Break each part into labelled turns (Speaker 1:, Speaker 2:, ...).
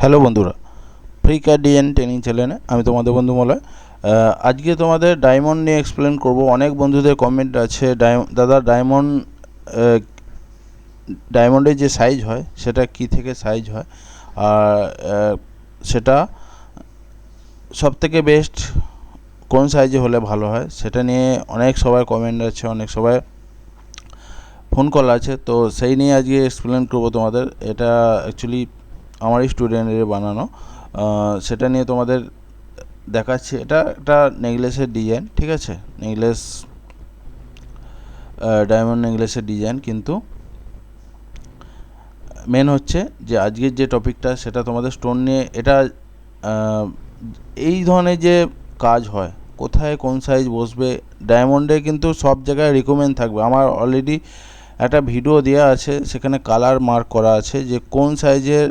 Speaker 1: Hello বন্ধুরা free CAD DNA training চ্যানেলে আমি তোমাদের বন্ধু মলয়। আজকে তোমাদের ডায়মন্ড নিয়ে এক্সপ্লেন করব। অনেক বন্ধুদের কমেন্ট আছে দাদা ডায়মন্ড ডায়মন্ডের যে সাইজ হয়, সেটা কি থেকে সাইজ হয়? আর সেটা সব থেকে বেস্ট কোন সাইজে হলে ভালো হয়, সেটা নিয়ে অনেক সবাই কমেন্ট আছে, অনেক সবাই ফোন কল আছে। তো সেই নিয়ে আজকে এক্সপ্লেন করব তোমাদের। এটা অ্যাকচুয়ালি আমারই স্টুডেন্টের বানানো। সেটা নিয়ে তোমাদের দেখাচ্ছি। এটা একটা নেকলেসের ডিজাইন ঠিক আছে? নেকলেস ডায়মন্ড নেকলেসের ডিজাইন কিন্তু মেন হচ্ছে যে আজকের যে টপিকটা সেটা তোমাদের স্টোন নিয়ে এটা এই ধরনের যে কাজ হয়, কোথায় কোন সাইজ বসবে ডায়মন্ডে কিন্তু সব জায়গায় রিকমেন্ড থাকবে। আমার অলরেডি একটা ভিডিও দেওয়া আছে, সেখানে কালার মার্ক করা আছে যে কোন সাইজের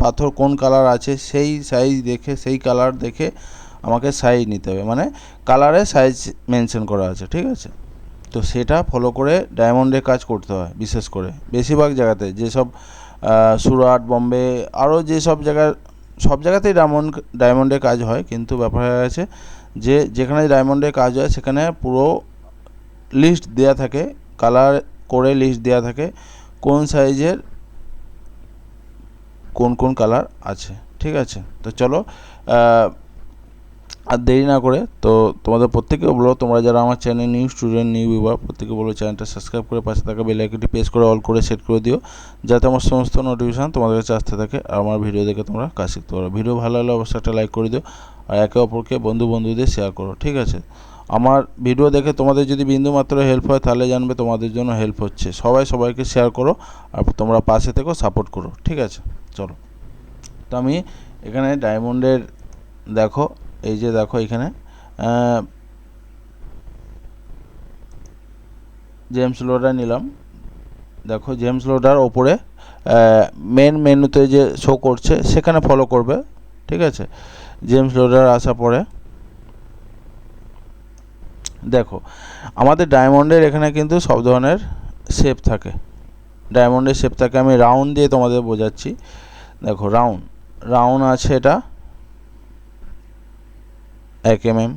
Speaker 1: পাথর কোন কালার আছে, সেই সাইজ দেখে, সেই কালার দেখে আমাকে সাইজ নিতে হবে। মানে কালারে সাইজ মেনশন করা আছে, ঠিক আছে? তো সেটা ফলো করে ডায়মন্ডে কাজ করতে হয়, বিশেষ করে। বেশিরভাগ জায়গাতে যেসব সুরাট, বম্বে, আরও যেসব জায়গার, সব জায়গাতেই ডায়মন্ড ডায়মন্ডে কাজ হয়, কিন্তু ব্যাপার হয়ে গেছে যে যেখানে ডায়মন্ডে কাজ হয়, সেখানে পুরো লিস্ট দেয়া থাকে কালার করে লিস্ট দেওয়া থাকে কোন সাইজের কোন কোন কালার আছে, ঠিক আছে? তো চলো আর দেরি না করে, তো তোমাদের প্রত্যেকে বলো, তোমরা যারা আমার channel new student new viewer প্রত্যেকে বলো চ্যানেলটা সাবস্ক্রাইব করে পাশে থাকা বেল আইকনটি প্রেস করে অল করে সেট করে দিও, যাতে আমার সমস্ত নোটিফিকেশান তোমাদের কাছে আসতে থাকে আর আমার ভিডিও দেখে তোমরা কাজ শিখতে পারো। ভিডিও ভালো হলে অবশ্যই একটা লাইক করে দিও, আর একে অপরকে বন্ধু বন্ধুদের শেয়ার করো, ঠিক আছে? আমার ভিডিও দেখে তোমাদের যদি বিন্দু মাত্র হেল্প হয়, তাহলে জানবে তোমাদের জন্য হেল্প হচ্ছে। সবাই সবাইকে শেয়ার করো আর তোমরা পাশে থেকেও সাপোর্ট করো। ঠিক আছে? চলো। তো আমি এখানে ডায়মন্ডের দেখো, এই যে দেখো এখানে জেমস লোডার নিলাম। দেখো জেমস লোডার ওপরে মেন মেনুতে যে শো করছে, সেখানে ফলো করবে। ঠিক আছে? জেমস লোডার আসার পরে দেখো, আমাদের ডায়মন্ডের এখানে কিন্তু সব ধরনের শেপ থাকে। ডায়মন্ডের শেপ থাকে আমি রাউন্ড দিয়ে তোমাদের বোঝাচ্ছি। দেখো রাউন্ড রাউন্ড আছে এটা এক এম এম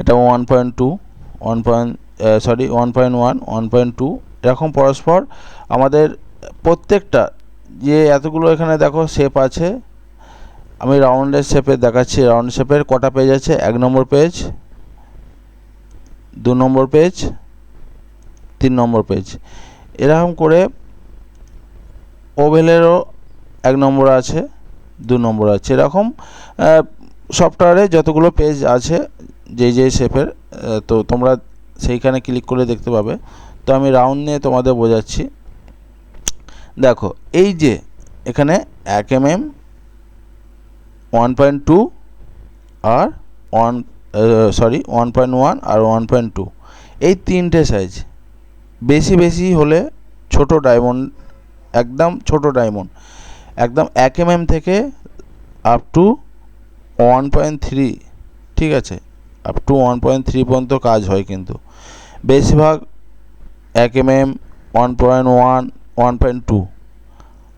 Speaker 1: এটা one point two one point sorry one point one one point two এরকম পরস্পর আমাদের প্রত্যেকটা যে এতগুলো এখানে দেখো শেপ আছে, আমি রাউন্ডের শেপে দেখাচ্ছি রাউন্ড শেপের কটা পেজ আছে, এক নম্বর পেজ দু নম্বর পেজ, তিন নম্বর পেজ। এরকম করে ওভেলেরও এক নম্বর আছে, দু নম্বর আছে। এরকম সফটওয়্যারে যতগুলো পেজ আছে, যে যে শেপের তো তোমরা সেইখানে ক্লিক করে দেখতে পাবে। তো আমি রাউন্ড নিয়ে তোমাদের বোঝাচ্ছি। দেখো, এই যে এখানে এক M M one point two আর one sorry one point one আর ওয়ান পয়েন্ট টু এই তিনটে সাইজ বেশি বেশি হলে ছোট ডায়মন্ড একদম ছোট ডায়মন্ড একদম এক এম এম থেকে up to one point three ঠিক আছে? Up to one point three পর্যন্ত কাজ হয় কিন্তু। বেশিরভাগ এক M M one point one one point two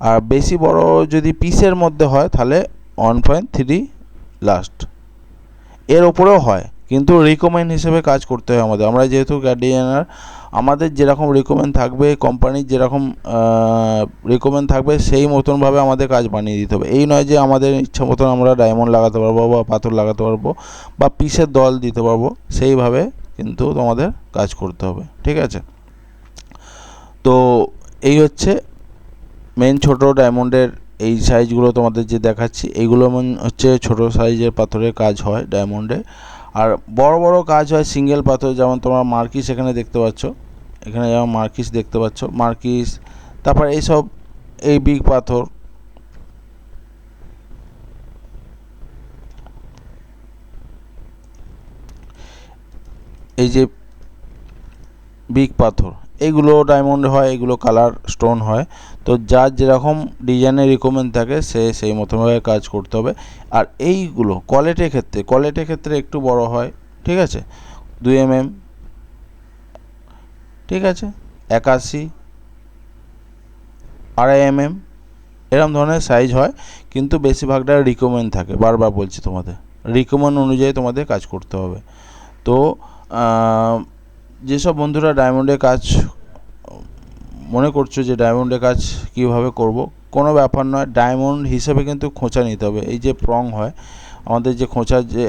Speaker 1: আর বেশি বড় যদি পিসের মধ্যে হয়, তাহলে ওয়ান পয়েন্ট থ্রি লাস্ট এর ওপরেও হয়। কিন্তু রিকমেন্ড হিসেবে কাজ করতে হয় আমাদের। আমরা যেহেতু গার্ডিয়ানার আমাদের যেরকম রিকমেন্ড থাকবে কোম্পানির যেরকম রিকমেন্ড থাকবে, সেই মতনভাবে আমাদের কাজ বানিয়ে দিতে হবে। এই নয় যে আমাদের ইচ্ছা মতন আমরা ডায়মন্ড লাগাতে পারব বা পাথর লাগাতে পারব বা পিসের দল দিতে পারব, সেইভাবে কিন্তু তোমাদের কাজ করতে হবে। ঠিক আছে? তো এই হচ্ছে মেন ছোট ডায়মন্ডের এই সাইজগুলো তোমাদের যে দেখাচ্ছি এইগুলো হচ্ছে ছোট সাইজের পাথরের কাজ হয় ডায়মন্ডে আর বড় বড় কাজ হয় সিঙ্গেল পাথর, যেমন তোমরা মার্কিস এখানে দেখতে পাচ্ছ। এখানে যেমন মার্কিস দেখতে পাচ্ছ। মার্কিস তারপর এইসব, এই বিগ পাথর। এই যে বিগ পাথর। এগুলো ডায়মন্ড হয়, এগুলো কালার স্টোন হয়। তো যার যেরকম ডিজাইনের রিকমেন্ড থাকে, সে সেই মতোভাবে কাজ করতে হবে। আর এইগুলো কোয়ালিটির ক্ষেত্রে কোয়ালিটির ক্ষেত্রে একটু বড় হয়, ঠিক আছে? দুই এম এম ঠিক আছে? একাশি, আড়াই এম এম এরম ধরনের সাইজ হয়, কিন্তু বেশিরভাগটা রিকমেন্ড থাকে। বারবার বলছি তোমাদের রিকমেন্ড অনুযায়ী তোমাদের কাজ করতে হবে। তো যেসব বন্ধুরা ডায়মন্ডের কাজ মনে করছ যে ডায়মন্ডের কাজ কীভাবে করব, কোনো ব্যাপার নয়। ডায়মন্ড হিসেবে কিন্তু খোঁচা নিতে হবে। এই যে প্রং হয়, আমাদের যে খোঁচার যে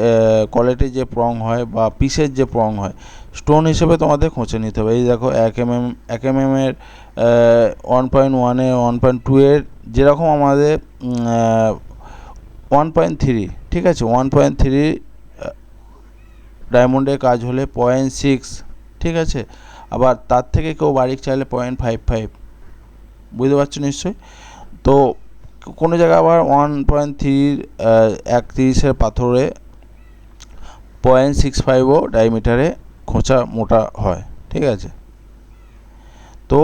Speaker 1: কোয়ালিটির যে প্রং হয় বা পিসের যে প্রং হয় স্টোন হিসেবে তোমাদের খোঁচা নিতে হবে। এই দেখো, এক এম এম এক এম এম এর ওয়ান পয়েন্ট ওয়ানে ওয়ান পয়েন্ট টু এর যেরকম আমাদের ওয়ান পয়েন্ট থ্রি ঠিক আছে? ওয়ান পয়েন্ট থ্রি ডায়মন্ডের কাজ হলে পয়েন্ট সিক্স ঠিক আছে? আবার তার থেকে কেউ বারিক চাইলে পয়েন্ট ফাইভ ফাইভ বুঝতে পারছ নিশ্চয়ই? তো কোনো জায়গায় আবার ওয়ান পয়েন্ট থ্রির একত্রিশের পাথরে পয়েন্ট সিক্স ফাইভও ডায়মিটারে খোঁচা মোটা হয়, ঠিক আছে? তো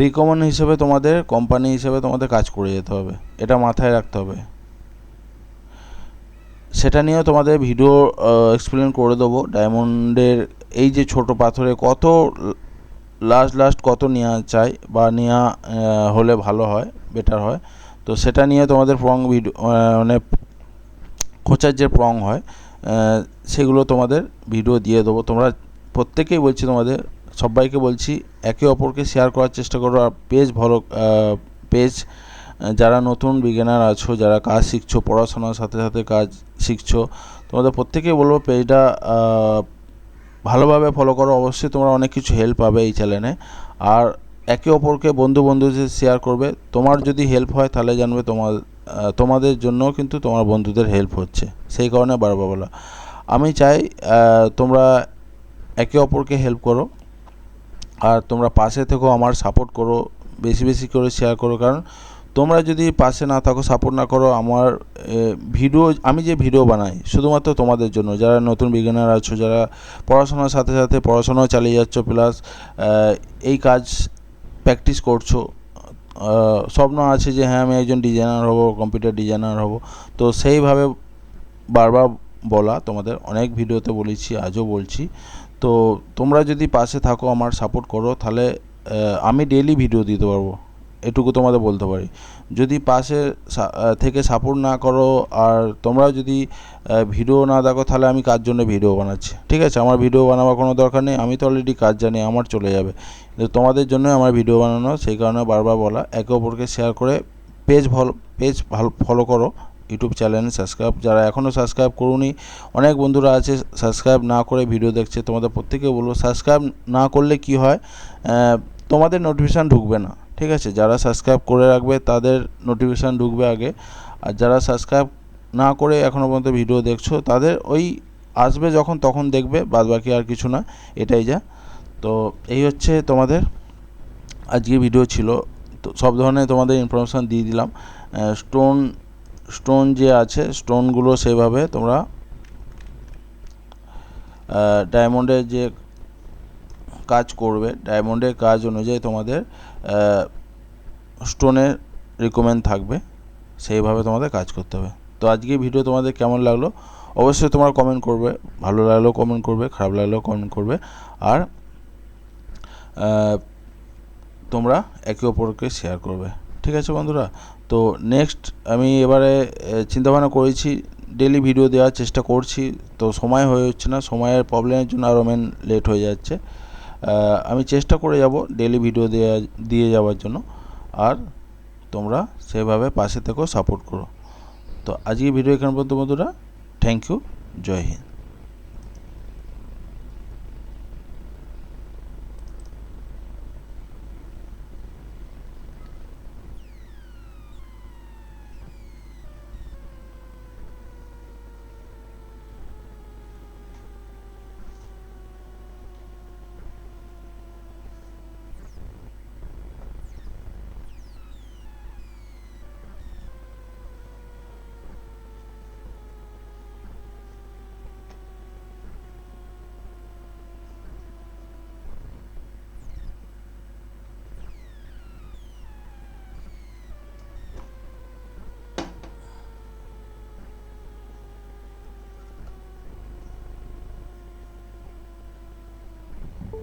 Speaker 1: রিকমেন্ড হিসেবে তোমাদের কোম্পানি হিসেবে তোমাদের কাজ করে যেতে হবে। এটা মাথায় রাখতে হবে। সেটা নিয়েও তোমাদের ভিডিও এক্সপ্লেন করে দেবো। ডায়মন্ডের এই যে ছোট পাথরে কত লাস্ট লাস্ট কত নেওয়া চাই বা নেওয়া হলে ভালো হয় বেটার হয়, তো সেটা নিয়ে তোমাদের প্রং ভিডিও মানে খোঁচার যে প্রং হয় সেগুলো তোমাদের ভিডিও দিয়ে দেবো। তোমরা প্রত্যেকেই বলছি তোমাদের, সবাইকে বলছি একে অপরকে শেয়ার করার চেষ্টা করো। আর পেজ ভালো পেজ যারা নতুন বিজ্ঞানার আছো, যারা কাজ শিখছো, পড়াশোনার সাথে সাথে কাজ শিখছো, তোমাদের প্রত্যেকেই বলব পেজটা ভালোভাবে ফলো করো, অবশ্যই তোমরা অনেক কিছু হেল্প পাবে এই চ্যানেলে আর একে অপরকে বন্ধু বন্ধুদের শেয়ার করবে। তোমার যদি হেল্প হয়, তাহলে জানবে তোমার তোমাদের জন্যও কিন্তু তোমার বন্ধুদের হেল্প হচ্ছে। সেই কারণে বারবার বলা। আমি চাই তোমরা একে অপরকে হেল্প করো। আর তোমরা পাশে থেকেও আমার সাপোর্ট করো। বেশি বেশি করে শেয়ার করো। কারণ তোমরা যদি পাশে না থাকো সাপোর্ট না করো, আমার ভিডিও আমি যে ভিডিও বানাই, শুধুমাত্র তোমাদের জন্য। যারা নতুন বিজ্ঞানার আছো, যারা পড়াশোনার সাথে সাথে পড়াশোনাও চালিয়ে যাচ্ছ প্লাস এই কাজ প্র্যাকটিস করছ স্বপ্ন আছে যে হ্যাঁ আমি একজন ডিজাইনার হব কম্পিউটার ডিজাইনার হব। তো সেইভাবে বারবার বলা, তোমাদের অনেক ভিডিওতে বলেছি, আজও বলছি। তো তোমরা যদি পাশে থাকো, আমার সাপোর্ট করো, তাহলে আমি ডেলি ভিডিও দিতে পারব। এটুকু তোমাদের বলতে পারি। যদি পাশে থেকে সাপোর্ট না করো, আর তোমরা যদি ভিডিও না দেখো, তাহলে আমি কার জন্য ভিডিও বানাচ্ছি? ঠিক আছে? আমার ভিডিও বানাবার কোনো দরকার নেই। আমি তো অলরেডি কাজ জানি, আমার চলে যাবে। কিন্তু তোমাদের জন্য আমার ভিডিও বানানো, সেই কারণে বারবার বলা, একে অপরকে শেয়ার করে পেজ ভালো পেজ ভালো ফলো করো। ইউটিউব চ্যানেল সাবস্ক্রাইব যারা এখনও সাবস্ক্রাইব করুনি, অনেক বন্ধুরা আছে সাবস্ক্রাইব না করে ভিডিও দেখছে, তোমাদের প্রত্যেকে বলব সাবস্ক্রাইব না করলে কি হয়? তোমাদের নোটিফিকেশান ঢুকবে না। ঠিক আছে? যারা সাবস্ক্রাইব করে রাখবে তাদের নোটিফিকেশান ঢুকবে আগে। আর যারা সাবস্ক্রাইব না করে এখনও পর্যন্ত ভিডিও দেখছ, তাদের ওই আসবে যখন, তখন দেখবে বাদ বাকি আর কিছু না। এটাই যা। তো এই হচ্ছে তোমাদের আজকে ভিডিও ছিল। তো সব ধরনের তোমাদের ইনফরমেশান দিয়ে দিলাম। স্টোন স্টোন যে আছে স্টোনগুলো সেভাবে তোমরা ডায়মন্ডের যে কাজ করবে, ডায়মন্ডের কাজ অনুযায়ী তোমাদের স্টোনের রিকমেন্ড থাকবে, সেইভাবে তোমাদের কাজ করতে হবে। তো আজকে ভিডিও তোমাদের কেমন লাগল? অবশ্যই তোমরা কমেন্ট করবে, ভালো লাগলেও কমেন্ট করবে, খারাপ লাগলেও কমেন্ট করবে, আর তোমরা একে অপরকে শেয়ার করবে। ঠিক আছে বন্ধুরা? তো নেক্সট আমি এবারে চিন্তাভাবনা করেছি ডেলি ভিডিও দেওয়ার চেষ্টা করছি, তো সময় হয়ে হচ্ছে না, সময়ের প্রবলেমের জন্য আরও মেন লেট হয়ে যাচ্ছে। আমি চেষ্টা করে যাব ডেলি ভিডিও দেওয়া দিয়ে যাওয়ার জন্য। আর তোমরা সেভাবে পাশে থেকেও সাপোর্ট করো। তো আজকে ভিডিও এখানে পর্যন্ত বন্ধুরা থ্যাংক ইউ জয় হিন্দ।